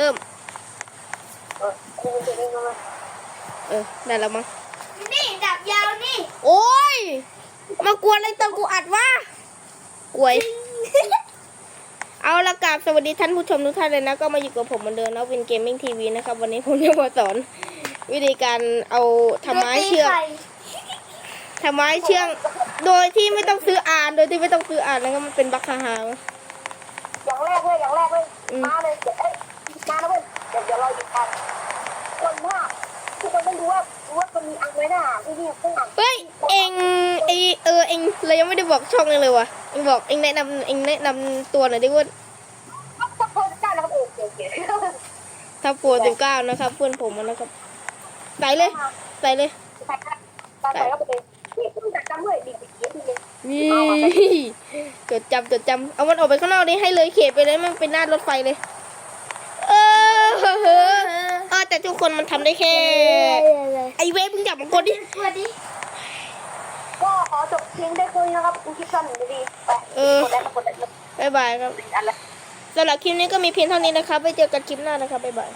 เริ่มเออคุณจะเล่นกันไหมเออได้แล้วมั้ง นี่ดับยาวนี่ โอ้ย มากวนอะไรตอนกูอัดวะกวย เอาละกราบสวัสดีท่านผู้ชมทุกท่านเลยนะ ก็มาอยู่กับผมเหมือนเดิมนะวินเกมมิ่งทีวีนะครับ วันนี้ผมจะมาสอน วิธีการเอาทำไม้เชือกทำไม้เชือกโดยที่ไม่ต้องซื้ออ่าน โดยที่ไม่ต้องซื้ออ่านนะครับมันเป็นบัคคาฮาวอย่างแรกเลยอย่างแรกเลยอืมมาเลย กันคนหน้าทุกคนไม่รู้ว่ารู้ว่ามันมีอันไว้หน้าที่นี่ข้างหลังเฮ้ยเองไอเออเองเรายังไม่ได้บอกช่องเองเลยวะเองบอกเองแนะนำเองแนะนำตัวหน่อยดิว่าถ้าโพสต์ได้แล้วก็เออเก๋เก๋ทับโปรสิบเก้านะครับ เพื่อนผมนะครับใส่เลยใส่เลยใส่ใส่ใส่ก็ไปเลยนี่คุณจัดจำด้วยดีดีดีดีนี่จดจำจดจำเอามันออกไปข้างนอกดิให้เลยเขตไปเลยมันเป็นหน้ารถไฟเลยเออ เออแต่ทุกคนมันทำได้แค่ ไอเวฟมึงจับมันกดดิ สวัสดีก็ขอจบเพียงได้คุยนะครับคุณคิดสั้นดีๆไปเออ กดได้กดไปบ๊ายบายครับ อันละ สำหรับคลิปนี้ก็มีเพียงเท่านี้นะครับ ไว้เจอกันคลิปหน้านะครับ บ๊ายบาย